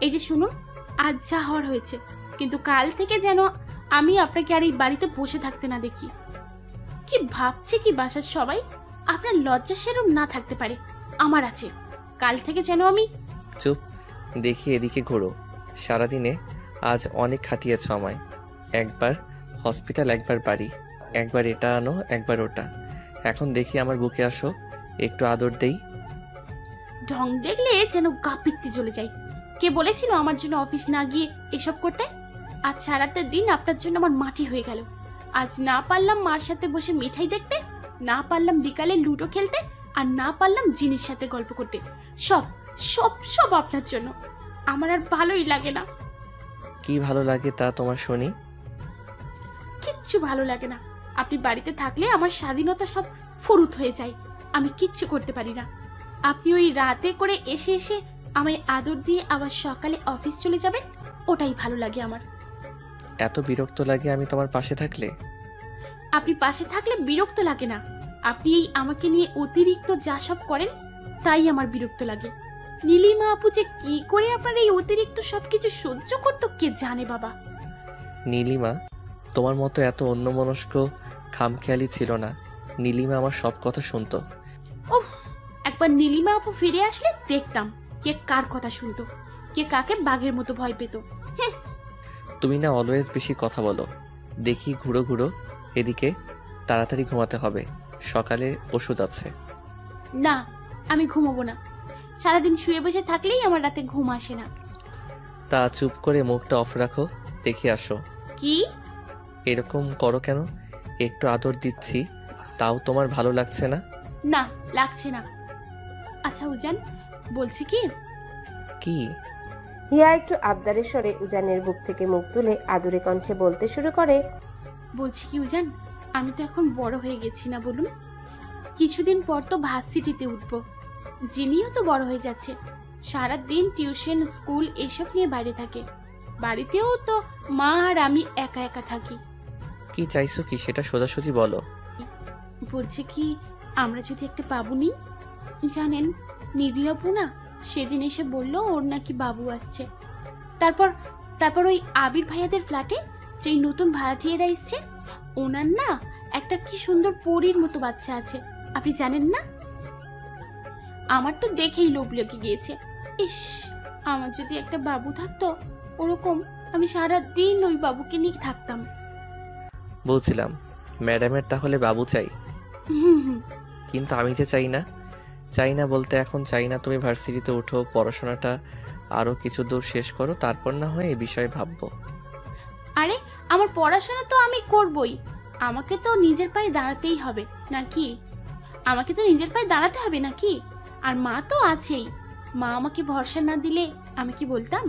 এই যে শুনুন আজ যা হওয়ার হয়েছে কিন্তু কাল থেকে যেন আমি আপনাকে আর এই বাড়িতে বসে থাকতে না দেখি। কি ভাবছে কি বাসার সবাই? আপনার লজ্জা সেরম না থাকতে পারে আমার আছে। কাল থেকে যেন আমি চুপ দেখি এদিকে ঘোরো। সারাদিনে আজ অনেক খাটিয়েছ আমায়। একবার হসপিটাল একবার বাড়ি। একবার এটা আনো একবার ওটা। এখন দেখি আমার বুকে আসো একটু আদর দেই। ঢং দেখলে যেন গা পিত্তি চলে যায়। কে বলেছিল আমার জন্য অফিস না গিয়ে এসব করতে? আজ সারাটা দিন আপনার জন্য আমার মাটি হয়ে গেল। আজ না পারলাম মার সাথে বসে মিঠাই দেখতে না পারলাম বিকালে লুডো খেলতে আর না পারলাম জিনিস সাথে গল্প করতে। সব সব সব আপনার জন্য। আমার আর ভালোই লাগে না। কি ভালো লাগে তা তোমার শুনি? কিচ্ছু ভালো লাগে না। আপনি বাড়িতে থাকলে আমার স্বাধীনতা সব ফুরুত হয়ে যায়। আমি কিচ্ছু করতে পারি না। আপনি ওই রাতে করে এসে এসে আমায় আদর দিয়ে আবার সকালে অফিস চলে যাবেন ওটাই ভালো লাগে আমার। এত বিরক্ত লাগে আমি তোমার পাশে থাকলে? আপনি পাশে থাকলে বিরক্ত লাগে না। আপনি এই আমাকে নিয়ে অতিরিক্ত যা সব করেন তাই আমার বিরক্ত লাগে। নীলিমা আপু যে কি করে আপনার এই অতিরিক্ত সবকিছু সহ্য করতো কে জানে বাবা। নীলিমা তোমার মতো এত অন্যমনস্ক খামখেয়ালি ছিল না। নীলিমা আমার সব কথা শুনতো। ওহ একবার নীলিমা আপু ফিরে আসলে দেখতাম। কে কার কথা শুনতো? কে কাকে বাঘের মতো ভয় পেত? তুমি না অলওয়েজ বেশি কথা বলো। দেখি ঘুরো ঘুরো এদিকে তাড়াতাড়ি ঘুমাতে হবে। সকালে ওষুধ আছে। না আমি ঘুমাবো না। সারাদিন শুয়ে বসে থাকলেই আমার রাতে ঘুম আসে না। তা চুপ করে মুখটা অফ রাখো দেখে আসো। কি? এরকম করো কেন? একটু আদর দিচ্ছি তাও তোমার ভালো লাগছে না? না লাগছে না। আচ্ছা উজান বলছি কি? কি? হিয়া একটু আবদারের স্বরে উজানের বুক থেকে মুখ তুলে আদুরে কণ্ঠে বলতে শুরু করে বলছি কি উজান? আমি তো এখন বড় হয়ে গেছি না বলুন? কিছুদিন পর তো ভার্সিটিতে উঠব। জিনিও তো বড় হয়ে যাচ্ছে। সারা দিন টিউশন স্কুল এসব নিয়ে বাইরে থাকে। বাড়িতেও তো মা আর আমি একা একা থাকি। কি চাইছো কি? সেটা সোজাসুজি বলো। বলছি কি আমরা যদি একটা বাবু নিই? জানেন নিধি আপু না সেদিন এসে বলল ওর নাকি বাবু আসছে। তারপর তারপর ওই আবির ভাইয়াদের ফ্ল্যাটে যেই নতুন ভাড়াটিয়েরা এসছে ওনার না একটা কি সুন্দর পরীর মতো বাচ্চা আছে। আপনি জানেন না? আমার তো দেখেই লোভ লেগে গিয়েছে। ইস আমার যদি একটা বাবু থাকতো ওরকম আমি সারা দিন ওই বাবুকে নিয়ে থাকতাম। বলছিলাম ম্যাডামের তাহলে বাবু চাই? কিন্তু আমি যে চাই না চাই না বলতে এখন চাই না তুমি ভার্সিটিতে উঠো পড়াশোনাটা আরও কিছু দূর শেষ করো তারপর না হয় এই বিষয়ে ভাববো। আরে আমার পড়াশোনা তো আমি করবই। আমাকে তো নিজের পায়ে দাঁড়াতেই হবে নাকি? আমাকে তো নিজের পায়ে দাঁড়াতে হবে নাকি? আর মা তো আছেই। মা আমাকে ভরসা না দিলে আমি কি বলতাম?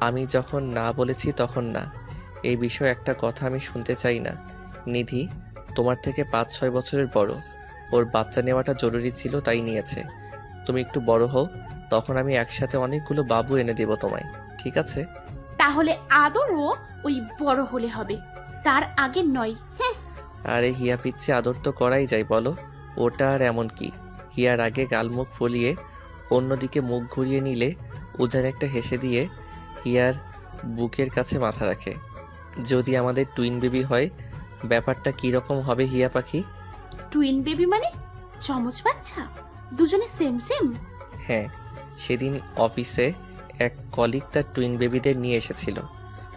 আমি যখন না বলেছি তখন না। এই বিষয়ে একটা কথা আমি শুনতে চাই না। নিধি তোমার থেকে পাঁচ ছয় বছরের বড়। ওর বাচ্চা নেওয়াটা জরুরি ছিল তাই নিয়েছে। তুমি একটু বড় হও তখন আমি একসাথে অনেকগুলো বাবু এনে দেবো তোমায় ঠিক আছে? তাহলে আদরও ওই বড় হলে হবে তার আগে নয় হ্যাঁ? আরে হিয়া পিচ্ছে আদর তো করাই যায় বলো। ওটা আর এমন কি? হিয়ার আগে গালমুখ ফলিয়ে অন্যদিকে মুখ ঘুরিয়ে নিলে উজান একটা হেসে দিয়ে হিয়ার বুকের কাছে মাথা রাখে। যদি আমাদের টুইন বেবি হয় ব্যাপারটা কী রকম হবে হিয়া পাখি? টুইন বেবি মানে চমচ বাচ্চা দুজনে সেম সেম হ্যাঁ সেদিন অফিসে এক কলিগ তার টুইন বেবিদের নিয়ে এসেছিল।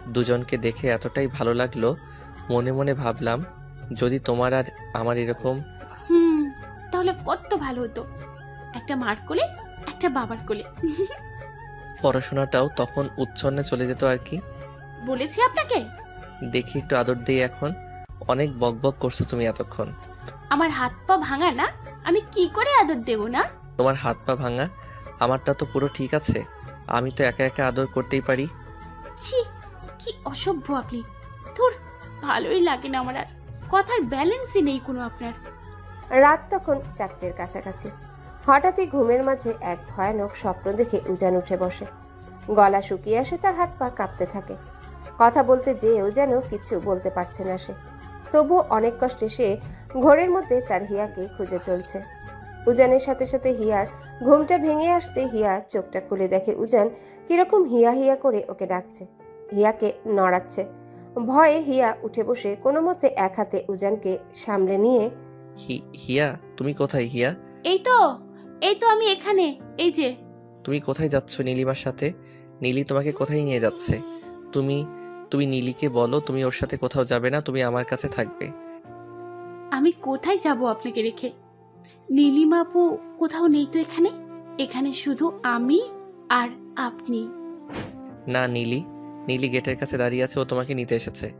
দুজনকে দেখে এতটাই ভালো লাগল মনে মনে ভাবলাম যদি তোমার আর আমার এরকম হুম তাহলে কত ভালো হতো। একটা মার কোলে একটা বাবার কোলে। পড়াশোনাটাও তখন উচ্ছন্নে চলে যেত আর কি। বলেছি আপনাকে? দেখি একটু আদর দিই এখন। অনেক বকবক করছ তুমি এতক্ষণ। আমার হাত পা ভাঙা না? আমি কি করে আদর দেব না? তোমার হাত পা ভাঙা? আমারটা তো পুরো ঠিক আছে। আমি তো একা একা আদর করতেই পারি। ছি কি অসভ্য আপনি। ধুর ভালোই লাগে না আমার আর। কথার ব্যালেন্সই নেই কোনো আপনার। রাত তখন চারটের কাছাকাছি। হঠাৎই ঘুমের মাঝে এক ভয়ানক স্বপ্ন দেখে উজান উঠে বসে। গলা শুকিয়ে আসে তার হাত পা কাঁপতে থাকে। কথা বলতে যেয়েও যেন কিছু বলতে পারছে না সে। তবুও অনেক কষ্টে সে ঘোরের মধ্যে তার হিয়াকে খুঁজে চলছে। উজানের সাথে সাথে হিয়ার ঘুমটা ভেঙে আসতে হিয়া চোখটা খুলে দেখে। উজান কীরকম হিয়া হিয়া করে ওকে ডাকছে। হিয়াকে নড়াচ্ছে। ভয়ে হিয়া উঠে বসে কোনো মতে এক হাতে উজানকে সামলে নিয়ে হি হিয়া তুমি কোথায় হিয়া? এই তো এই তো আমি এখানে এই যে। তুমি কোথায় যাচ্ছ নীলিমার সাথে? নীলি তোমাকে কোথায় নিয়ে যাচ্ছে? তুমি তুমি নীলিকে বলো তুমি ওর সাথে কোথাও যাবে না তুমি আমার কাছে থাকবে। আমি কোথায় যাব আপনাকে রেখে? নীলিমা আপু কোথাও নেই তো এখানে? এখানে শুধু আমি আর আপনি। না নীলি। নীলি গেটের কাছে দাঁড়িয়ে আছে ও তোমাকে নিতে এসেছে।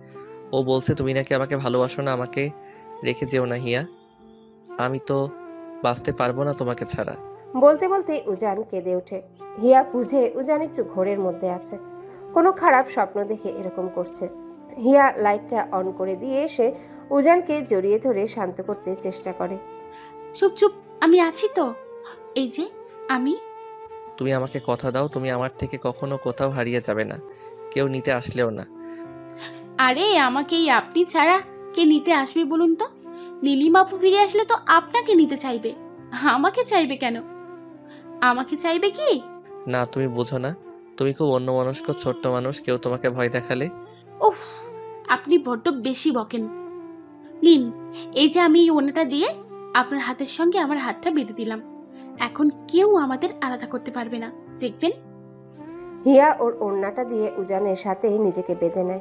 ও বলছে তুমি নাকি আমাকে ভালোবাসো না আমাকে রেখে যেও না হিয়া। আমি তো বাঁচতে পারব না তোমাকে ছাড়া। বলতে বলতে উজান কেঁদে ওঠে। হিয়া বুঝে উজান একটু ঘোরের মধ্যে আছে। কোনো খারাপ স্বপ্ন দেখে এরকম করছে। হিয়া লাইটটা অন করে দিয়ে এসে উজানকে জড়িয়ে ধরে শান্ত করতে চেষ্টা করে। চুপ চুপ আমি আছি তো। এই যে আমি। তুমি আমাকে কথা দাও তুমি আমার থেকে কখনো কোথাও হারিয়ে যাবে না। কেউ নিতে আসলেও না। আরে আমাকে এই আপনি ছাড়া কে নিতে আসবে বলুন তো? নীলিমা আপু ফিরে আসলে তো আপনাকে নিতে চাইবে। আমাকে চাইবে কেন? আমাকে চাইবে কি? না তুমি বোঝো না। তুমি খুব অন্যমনস্ক ছোট্ট মানুষ কেউ তোমাকে ভয় দেখালে? উফ আপনি বড্ড বেশি বকেন। নিন এই যে আমি এই ওনাটা দিয়ে আপনার হাতের সঙ্গে আমার হাতটা বেঁধে দিলাম। এখন কেউ আমাদের আলাদা করতে পারবে না। দেখবেন? হিয়া ওর ওড়নাটা দিয়ে উজানের সাথে নিজেকে বেঁধে নেয়।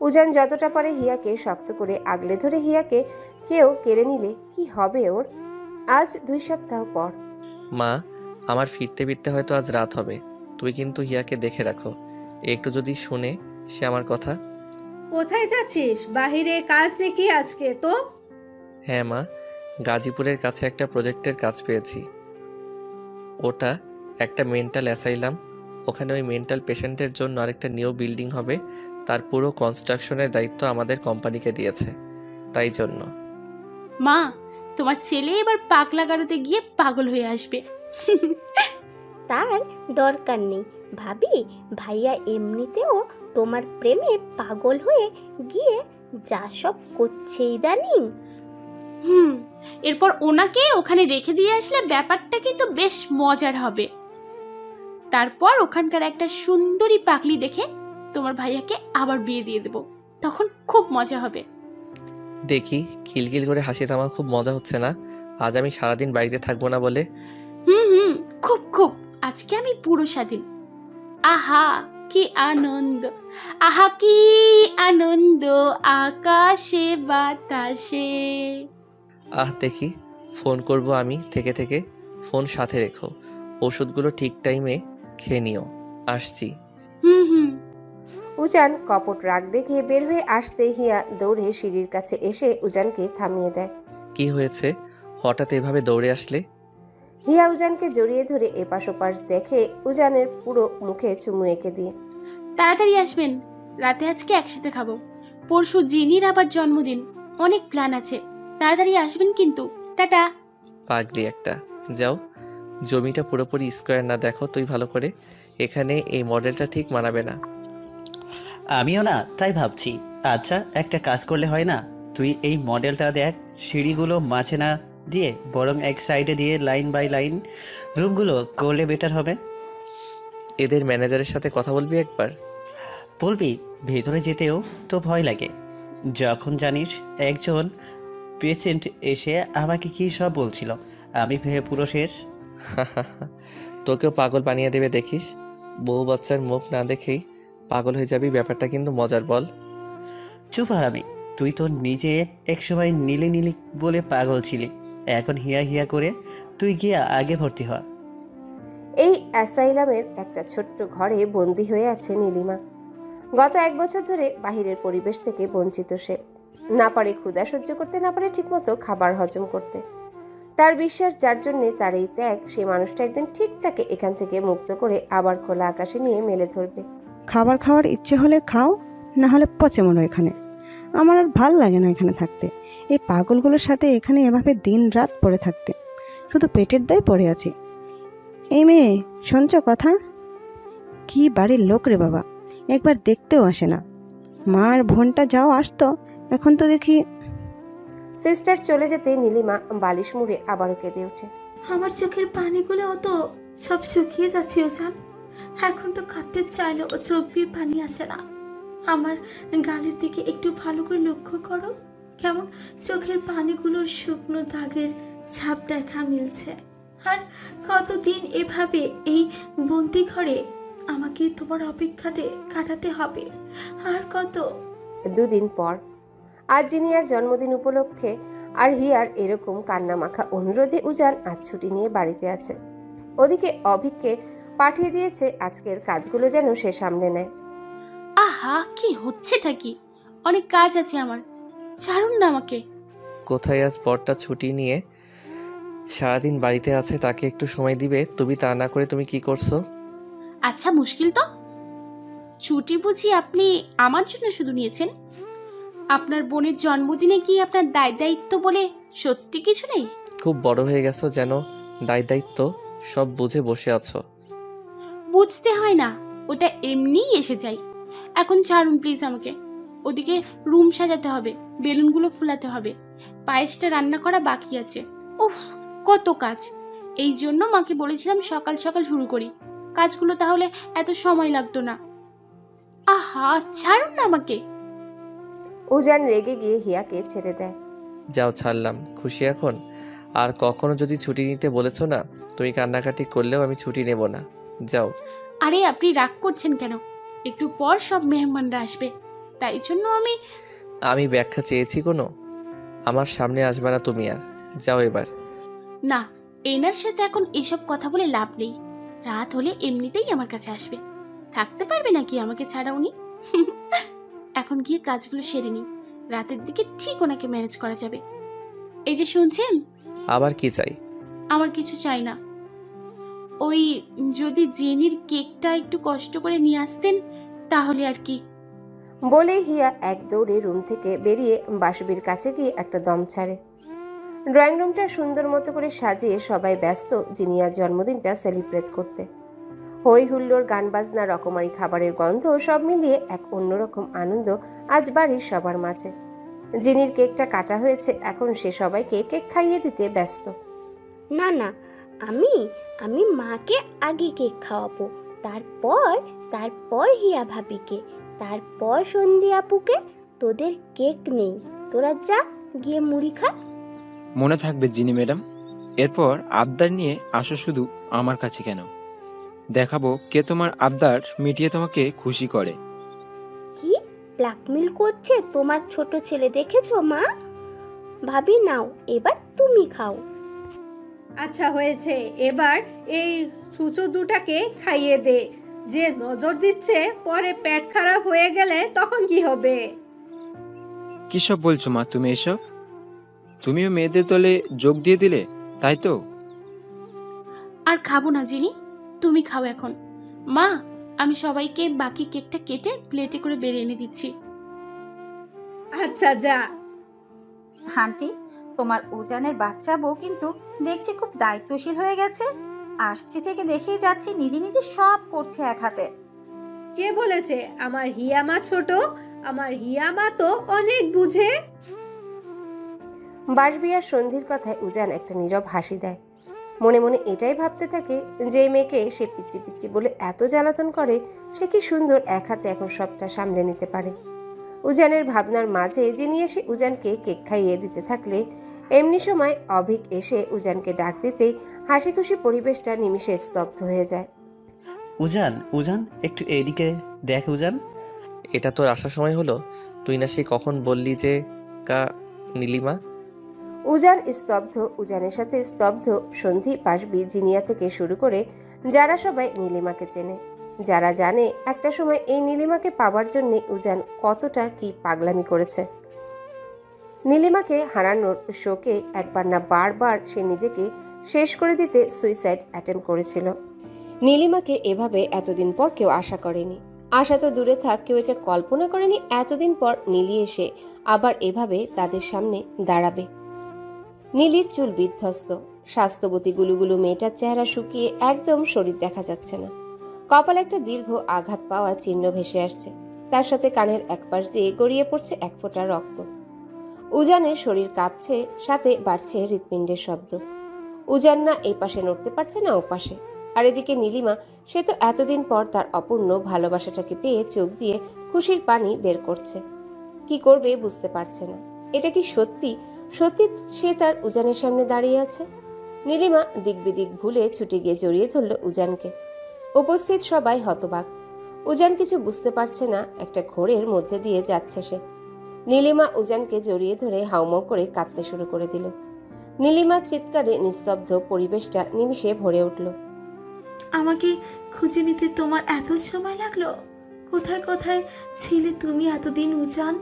উজান যতটা পারে হিয়াকে শক্ত করে আগলে ধরে হিয়াকে কেউ কেড়ে নিলে কি হবে ওর? আজ দুই সপ্তাহ পর। মা আমার ফিরতে ফিরতে হয়তো আজ রাত হবে। তুমি কিন্তু হিয়াকে দেখে রাখো। একটু যদি শুনে সে আমার কথা কোথায় যাচ্ছিস? বাহিরে কাজ নাকি আজকে তো? হ্যাঁ মা গাজীপুরের কাছে একটা প্রজেক্টের কাজ পেয়েছি। ওটা একটা মেন্টাল অ্যাসাইলাম। ওখানে ওই মেন্টাল পেশেন্টের জন্য আরেকটা নিউ বিল্ডিং হবে। তার পুরো কনস্ট্রাকশনের দায়িত্ব আমাদের কোম্পানিকে দিয়েছে। তাই জন্য। মা তোমার ছেলে এবার পাগলা গারোতে গিয়ে পাগল হয়ে আসবে। তার দরকার নেই। ভাবি ভাইয়া এমনিতেও তোমার প্রেমে পাগল হয়ে গিয়ে যা সব করছে ইদানিং। হুম এরপর ওনাকে ওখানে রেখে দিয়ে আসলে ব্যাপারটা কিন্তু বেশ মজার হবে। তারপর ওখানকার একটা সুন্দরী পাগলি দেখে তোমার ভাইয়াকে আবার বিয়ে দিয়ে দেব। তখন খুব মজা হবে। দেখি খিলখিল করে হাসিতে আমার খুব মজা হচ্ছে না। আজ আমি সারাদিন বাড়িতে থাকব না বলে। হুম হুম খুব খুব। আজকে আমি পুরো স্বাধীন আহা! কি আনন্দ? আহা কি আনন্দ আকাশে বাতাসে। আহ দেখি ফোন করব আমি থেকে থেকে। ফোন সাথে রেখো। ওষুধগুলো ঠিক টাইমে খেয়ে নিও। আসছি। হুম হুম। উজান কপট রাগ দেখিয়ে বের হয়ে আসতে হিয়া দৌড়ে সিঁড়ির কাছে এসে উজানকে থামিয়ে দেয়। কি হয়েছে? হঠাৎ এভাবে দৌড়ে আসলে? হিয়া উজানকে জড়িয়ে ধরে এপাশ ওপাশ দেখে উজানের পুরো মুখে চুমু এঁকে দিয়ে তাড়াতাড়ি আসবেন। রাতে আজকে একসাথে খাব। পরশু জিনির আবার জন্মদিন। অনেক প্ল্যান আছে। তাড়াতাড়ি আসবেন কিন্তু। টাটা। পাগলি একটা। যাও। জমিটা পুরোপুরি স্কোয়ার না দেখো তুই ভালো করে। এখানে এই মডেলটা ঠিক মানাবে না। আমিও না তাই ভাবছি। আচ্ছা একটা কাজ করলে হয় না? তুই এই মডেলটা দেখ সিঁড়িগুলো মাঝে না দিয়ে বরং এক সাইডে দিয়ে লাইন বাই লাইন রুমগুলো করলে বেটার হবে। এদের ম্যানেজারের সাথে কথা বলবি একবার? বলবি ভেতরে যেতেও তো ভয় লাগে। যখন জানিস একজন পেশেন্ট এসে আমাকে কী সব বলছিল আমি ভেবে পুরো শেষ। তোকেও পাগল বানিয়ে দেবে দেখিস। বউ বাচ্চার মুখ না দেখেই পাগল হয়ে যাবি ব্যাপারটা কিন্তু মজার বল। চুপ হারামি তুই তো নিজে একসময় নীলি নীলি বলে পাগল ছিলি। এখন হিয়া হিয়া করে তুই গিয়ে আগে ভর্তি হ। এই অ্যাসাইলামের একটা ছোট্ট ঘরে বন্দি হয়ে আছে নীলিমা। গত এক বছর ধরে বাহিরের পরিবেশ থেকে বঞ্চিত সে। না পারে ক্ষুধা সহ্য করতে না পারে ঠিকমতো খাবার হজম করতে। তার বিশ্বাস যার জন্যে তার এই ত্যাগ সে মানুষটা একদিন ঠিক তাকে এখান থেকে মুক্ত করে আবার খোলা আকাশে নিয়ে মেলে ধরবে। খাবার খাওয়ার ইচ্ছে হলে খাও না হলে পচে মরো এখানে। আমার আর ভালো লাগে না এখানে থাকতে। এই পাগলগুলোর সাথে এখানে এভাবে দিন রাত পড়ে থাকতে। শুধু পেটের দায় পড়ে আছি। এই মেয়ে শুনছ কথা? কি বাড়ির লোক রে বাবা একবার দেখতেও আসে না। মার বোনটা যাও আসতো এখন তো দেখি সিস্টার চলে যেতে নীলিমা বালিশ মুড়ে আবারও কেঁদে ওঠে। আমার চোখের পানিগুলো তো সব শুকিয়ে যাচ্ছে ওজান। এখন তো কাঁদতে চাইলেও চোখ পানি আসে না। আমার গালের দিকে একটু ভালো করে লক্ষ্য করো। কেমন চোখের পানিগুলোর শুকনো দাগের ছাপ দেখা মিলছে। আর কতদিন এভাবে এই বন্দি ঘরে আমাকে তোমার অপেক্ষাতে কাটাতে হবে? আর কত? দুদিন পর। আজ জিনিয়ার জন্মদিন উপলক্ষে আর হিয়ার এরকম কান্নামাখা অনুরোধে উজান আজ ছুটি নিয়ে বাড়িতে আছে। ওদিকে অভিককে পাঠিয়ে দিয়েছে আজকের কাজগুলো যেন সে সামনে নেয়। আহা কি হচ্ছেটা কি? অনেক কাজ আছে আমার। ছাড়ুন না আমাকে। কোথায় আজ বরটা ছুটি নিয়ে? সারাদিন বাড়িতে আছে তাকে একটু সময় দিবে? তুমি তা না করে তুমি কি করছ? আচ্ছা মুশকিল তো। ছুটি বুঝি আপনি আমার জন্য শুধু নিয়েছেন? আপনার বোনের জন্মদিনে কি আপনার দায় দায়িত্ব বলে সত্যি কিছু নেই? খুব বড় হয়ে গেছো যেন দায় দায়িত্ব সব বুঝে বসে আছো। বুঝতে হয় না ওটা এমনিই এসে যায়। এখন ছাড়ুন প্লিজ আমাকে। ওদিকে রুম সাজাতে হবে বেলুনগুলো ফুলাতে হবে। পায়েসটা রান্না করা বাকি আছে। উফ কত কাজ। এই জন্য মাকে বলেছিলাম সকাল সকাল শুরু করি। কাজগুলো তাহলে এত সময় লাগতো না। আহা ছাড়ুন না আমাকে। ও উজান রেগে গিয়ে হিয়াকে ছেড়ে দেয়। যাও ছাড়লাম। খুশি এখন? আর কখনো যদি ছুটি নিতে বলেছ না তুমি কান্নাকাটি করলেও আমি ছুটি নেব না। যাও। আরে আপনি রাগ করছেন কেন? একটু পর সব মেহমানরা আসবে। তাই জন্য আমি আমি ব্যাখ্যা চেয়েছি কোনো। আমার সামনে আসবে না তুমি আর। যাও এবার। না এনার সাথে এখন এসব কথা বলে লাভ নেই। রাত হলে এমনিতেই আমার কাছে আসবে। থাকতে পারবে নাকি আমাকে ছাড়া উনি? এখন গিয়ে কাজগুলো সেরে নিই। রাতের দিকে ঠিক ওনাকে ম্যানেজ করা যাবে। এই যে শুনছেন? আবার কি চাই? আমার কিছু চাই না। ওই যদি জেনির কেকটা একটু কষ্ট করে নিয়ে আসতেন তাহলে আর কি বলে হিয়া এক দৌড়ে রুম থেকে বেরিয়ে বাসবির কাছে গিয়ে একটা দম ছাড়ে। ড্রয়িং রুমটা সুন্দর মতো করে সাজিয়ে সবাই ব্যস্ত জিনিয়ার জন্মদিনটা সেলিব্রেট করতে। হই হুল্লোর গান বাজনা, রকমারি খাবারের গন্ধ সব মিলিয়ে এক অন্যরকম আনন্দ আজ বাড়ির সবার মাঝে। জিনির কেকটা কাটা হয়েছে, এখন সে সবাইকে কেক খাইয়ে দিতে ব্যস্ত। না না, আমি আমি মাকে আগে কেক খাওয়াবো, তারপর তারপর হিয়া ভাবিকে। তারপর সন্ধি আপুকে তোদের কেক নেই। তোরা যা গিয়ে মুড়ি খা। মনে থাকবে জিনি ম্যাডাম এরপর আবদার নিয়ে আসো শুধু আমার কাছে কেন। দেখাবো কে তোমার আবদার মিটিয়ে তোমাকে খুশি করে। কি? ব্ল্যাকমেল করছে? তোমার ছোট ছেলে দেখেছ মা? ভাবি নাও এবার তুমি খাও। আচ্ছা হয়েছে। এবার এই সূচো দুটাকে খাইয়ে দে। যে নজর দিচ্ছে পরে পেট খারাপ হয়ে গেলে তখন কি হবে? কি সব বলছো মা তুমি এসব? তুমিও মেয়েদের দলে যোগ দিয়ে দিলে তাই তো? আর খাব না জিনি। তুমি খাও এখন। মা আমি সবাইকে বাকি কেকটা কেটে প্লেটে করে বেরিয়ে এনে দিচ্ছি। আচ্ছা যা। আন্টি তোমার উজানের বাচ্চা বউ কিন্তু দেখছি খুব দায়িত্বশীল হয়ে গেছে। আসছি থেকে দেখেই যাচ্ছি নিজে নিজে সব করছে এক হাতে। কে বলেছে? আমার হিয়ামা ছোট আমার হিয়ামা তো অনেক বুঝে। বাসবিয়ার সন্ধির কথায় উজান একটা নীরব হাসি দেয়। মনে মনে এটাই ভাবতে থাকে যে মেয়েকে সে পিচ্ছি পিচ্ছি বলে এত জ্বালাতন করে সে কি সুন্দর এক হাতে এখন সবটা সামলে নিতে পারে। উজানের ভাবনার মাঝে যিনি এসে উজানকে কেক খাইয়ে দিতে থাকলে এমনি সময় অভিক এসে উজানকে ডাক দিতেই হাসি খুশি পরিবেশটা নিমিষে স্তব্ধ হয়ে যায়। উজান উজান একটু এদিকে দেখ উজান। এটা তোর আসার সময় হলো? তুই না সে কখন বললি যে কা নীলিমা উজান স্তব্ধ উজানের সাথে স্তব্ধ সন্ধি পাশবি জিনিয়া থেকে শুরু করে যারা সবাই নীলিমাকে চেনে। যারা জানে একটা সময় এই নীলিমাকে পাওয়ার জন্য উজান কতটা কি পাগলামি করেছে। নীলিমাকে হারানোর শোকে একবার না বারবার সে নিজেকে শেষ করে দিতে সুইসাইড অ্যাটেম্প করেছিল। নীলিমাকে এভাবে এতদিন পর কেউ আশা করেনি। আশা তো দূরে থাক, কেউ এটা কল্পনা করেনি, এতদিন পর নীলি এসে আবার এভাবে তাদের সামনে দাঁড়াবে। নীলির চুল বিধ্বস্ত, স্বাস্থ্যবতী গুলুগুলু মেয়েটার চেহারা শুকিয়ে একদম শরীর দেখা যাচ্ছে না। কপালে একটা দীর্ঘ আঘাত পাওয়া চিহ্ন ভেসে আসছে। তার সাথে কানের একপাশ দিয়ে গড়িয়ে পড়ছে এক ফোঁটা রক্ত। উজানের শরীর কাঁপছে, সাথে বাড়ছে হৃৎপিণ্ডের শব্দ। উজান না এই পাশে নড়তে পারছে না ও পাশে। আর এদিকে নীলিমা, সে তো এতদিন পর তার অপূর্ণ ভালোবাসাটাকে পেয়ে চোখ দিয়ে খুশির পানি বের করছে। কি করবে বুঝতে পারছে না। এটা কি সত্যি? সত্যি সে তার উজানের সামনে দাঁড়িয়ে আছে? নীলিমা দিক বিদিক ভুলে ছুটে গিয়ে জড়িয়ে ধরল উজানকে। উপস্থিত সবাই হতবাক। উজান কিছু বুঝতে পারছে না, একটা ঘোরের মধ্যে দিয়ে যাচ্ছে সে। নীলিমা উজানকে জড়িয়ে ধরে হাউমাউ করে কাঁদতে শুরু করে দিল। নীলিমার চিৎকারে নিস্তব্ধ পরিবেশটা নিমিষে ভরে উঠল। আমাকে খুঁজে নিতে তোমার এত সময় লাগল? কোথায় কোথায় ছিলে তুমি এতদিন উজান?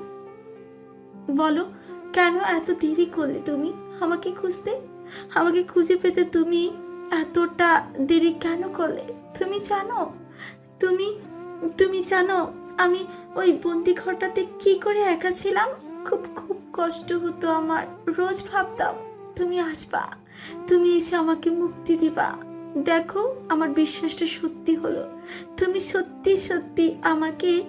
বলো, কেন এত দেরি করলে তুমি আমাকে খুঁজতে? আমাকে খুঁজে পেতে তুমি এতটা দেরি কেন করলে? তুমি জানো? তুমি তুমি জানো, আমি ওই বন্দি ঘরটাতে কি করে একা ছিলাম? খুব খুব কষ্ট হতো আমার। রোজ ভাবতাম তুমি আসবা তুমি এসে আমাকে মুক্তি দিবা। দেখো আমার বিশ্বাসটা সত্যি হলো। তুমি সত্যি সত্যি আমাকে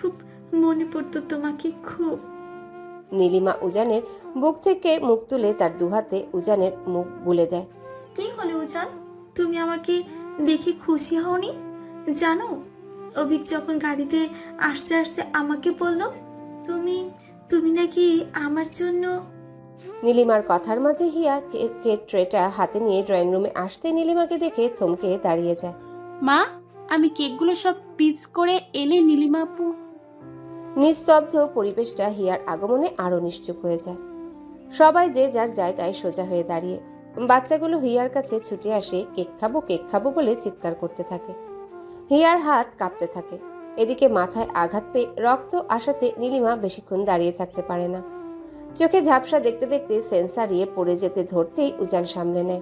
খুব মনে পড়তো তোমাকে খুব। নীলিমা উজানের বুক থেকে মুখ তুলে তার দুহাতে উজানের মুখ বুলে দেয়। কি হলো উজান? তুমি আমাকে দেখে খুশি হওনি? জানো অভিক যখন গাড়িতে আসতে আসতে আমাকে বলল তুমি তুমি নাকি আমার জন্য নীলিমার কথার মাঝে হিয়া কে- কেক ট্রেটা হাতে নিয়ে ড্রয়িং রুমে আসতে নীলিমাকে দেখে থমকে দাঁড়িয়ে যায়। মা আমি কেকগুলো সব পিস করে এনে নীলিমা আপু। নিস্তব্ধ পরিবেশটা হিয়ার আগমনে আরও নিশ্চুপ হয়ে যায়। সবাই যে যার জায়গায় সোজা হয়ে দাঁড়িয়ে। বাচ্চাগুলো হিয়ার কাছে ছুটে আসে কেক খাব কেক খাব বলে চিৎকার করতে থাকে। হিয়ার হাত কাঁপতে থাকে। এদিকে মাথায় আঘাত পেয়ে রক্ত আসাতে নীলিমা বেশিক্ষণ দাঁড়িয়ে থাকতে পারে না। চোখে ঝাপসা দেখতে দেখতে সেন্স হারিয়ে পড়ে যেতে ধরতেই উজান সামলে নেয়।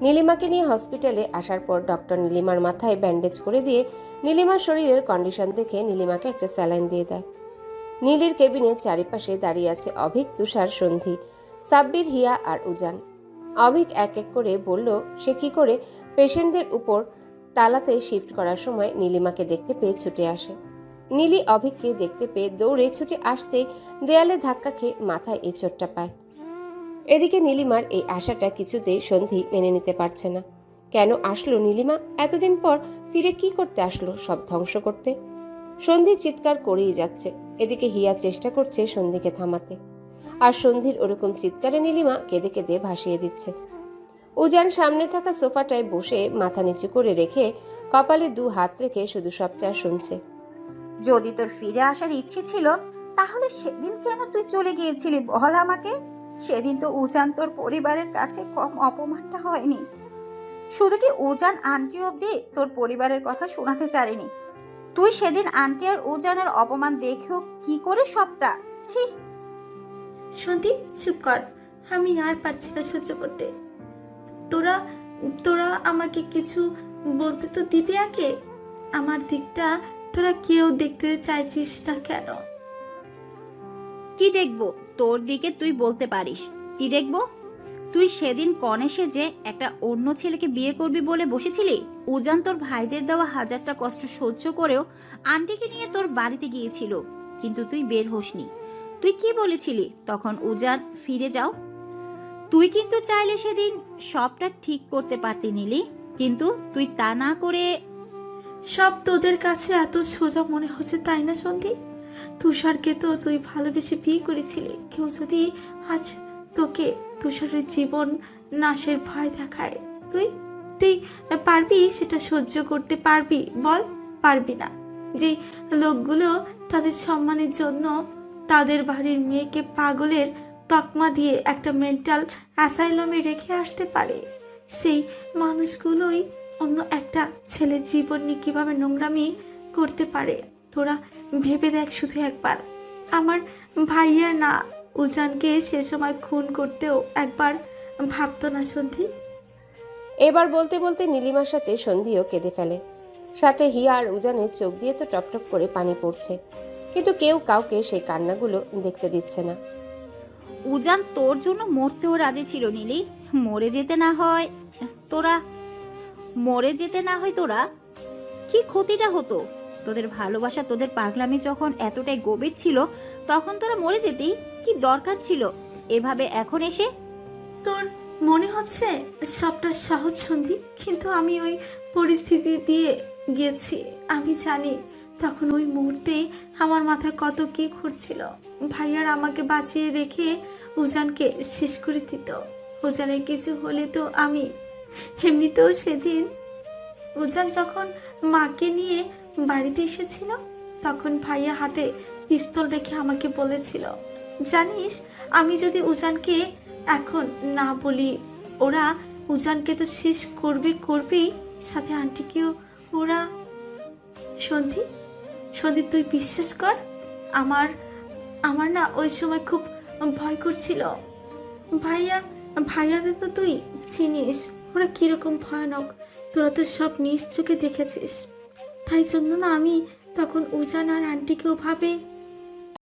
নীলিমাকে নিয়ে হসপিটালে আসার পর ডক্টর নীলিমার মাথায় ব্যান্ডেজ করে দিয়ে নীলিমার শরীরের কন্ডিশন দেখে নীলিমাকে একটা স্যালাইন দিয়ে দেয়। নীলির কেবিনে চারিপাশে দাঁড়িয়ে আছে অভিক, তুষার, সন্ধি, সাব্বির, হিয়া আর উজান। অভিক এক এক করে বলল, সে কি করে? পেশেন্টদের উপর তালাতে শিফট করার সময় নীলিমাকে দেখতে পেয়ে ছুটে আসে। নীলি অভিককে দেখতে পেয়ে দৌড়ে ছুটে আসতেই দেয়ালে ধাক্কা খেয়ে মাথায় এই চোটটা পায়। এদিকে নীলিমার এই আশাটা কিছুতেই সন্ধি মেনে নিতে পারছে না। কেন আসলো নীলিমা? এতদিন পর ফিরে কি করতে আসলো সব ধ্বংস করতে? সন্ধি চিৎকার করেই যাচ্ছে। এদিকে হিয়া চেষ্টা করছে সন্ধিকে থামাতে। আর সন্ধির ওরকম চিৎকারে নীলিমা কেঁদে কেঁদে ভাসিয়ে দিচ্ছে। উজান সামনে থাকা সোফাটায় বসে মাথা নিচু করে রেখে কপালে দু হাত রেখে শুধু সবটা শুনছে। যদি তোর ফিরে আসার ইচ্ছে ছিল তাহলে সেদিন কেন তুই চলে গিয়েছিলি বল আমাকে? সেদিন তো উজান তোর পরিবারের কাছে কম অপমানটা হয়নি। শুধু কি উজান আন্টি অব্দি তোর পরিবারের কথা শোনাতে চারিনি তুই সেদিন আন্টি আর উজানের অপমান দেখেও কি করে সবটা? ছি। সন্ধি চুপ কর। আমি আর পারছি না সহ্য করতে। তোরা তোরা আমাকে কিছু বলতে তো দিবি আগে? আমার দিকটা তোরা কেউ দেখতে চাইছিস না কেন? কি দেখব? তোর দিকে তুই বলতে পারিস। কি দেখব? তুই সেদিন কনে সেজে একটা অন্য ছেলেকে বিয়ে করবি বলে বসেছিলি? উজান তোর ভাইদের দেওয়া হাজারটা কষ্ট সহ্য করেও আন্টিকে নিয়ে তোর বাড়িতে গিয়েছিল। কিন্তু তুই বের হোসনি। তুই কি বলেছিলি? তখন উজান ফিরে যাও। তুই কিন্তু চাইলে সেদিন সবটা ঠিক করতে পারতি নিলি, কিন্তু তুই তা না করে সব তোদের কাছে এত সোজা মনে হচ্ছে তাই না সন্ধি? তুষারকে তো তুই ভালোবেসে বিয়ে করেছিলি। কেউ যদি আজ তোকে তুষারের জীবন নাশের ভয় দেখায়, তুই তুই পারবি সেটা সহ্য করতে? পারবি, বল, পারবি না। যে লোকগুলো তাদের সম্মানের জন্য তাদের বাড়ির মেয়েকে পাগলের তকমা দিয়ে একটা মেন্টাল অ্যাসাইলমে রেখে আসতে পারে। সেই মানুষগুলোই অন্য একটা ছেলের জীবন নিয়ে কীভাবে নোংরামি করতে পারে, তোরা ভেবে দেখ শুধু একবার। আমার ভাইয়ার না, উজানকে সে সময় খুন করতেও একবার ভাবতো না সন্ধি। এবার বলতে বলতে নীলিমার সাথে সন্ধিও কেঁদে ফেলে। সাথে হিয়া আর উজানের চোখ দিয়ে তো টপটপ করে পানি পড়ছে। কিন্তু কেউ কাউকে সেই কান্নাগুলো দেখতে দিচ্ছে না। উজান তোর জন্য মরতেও রাজি ছিল, নীলি। মরে যেতে না হয়, তোরা। মরে যেতে না হয় তোরা? কি ক্ষতিটা হতো? তোদের ভালোবাসা, তোদের পাগলামি যখন এতটাই গভীর ছিল, তখন তোরা মরে যেতেই কি দরকার ছিল? এভাবে এখন এসে? তোর মনে হচ্ছে সবটা সহজ, সন্ধি? কিন্তু আমি ওই পরিস্থিতি দিয়ে গেছি। আমি জানি তখন ওই মুহূর্তে আমার মাথায় কত কি ঘুরছিল। ভাইয়ার আমাকে বাঁচিয়ে রেখে উজানকে শেষ করে দিত। উজানের কিছু হলে তো আমি এমনিতেও সেদিন উজান যখন মাকে নিয়ে বাড়িতে এসেছিল, তখন ভাইয়া হাতে পিস্তল রেখে আমাকে বলেছিল, জানিস, আমি যদি উজানকে এখন না বলি, ওরা উজানকে তো শেষ করবে করবেই, সাথে আন্টিকেও ওরা, সন্ধি? সন্ধি, তুই বিশ্বাস কর, আমার আমার না ওই সময় খুব ভয় করছিল। ভাইয়া ভাইয়াদের তো তুই চিনিস, ওরা কীরকম ভয়ানক, তোরা তো সব নিজ চোখে দেখেছিস। তাই জন্য না আমি তখন উজান আর আন্টিকে ভাবে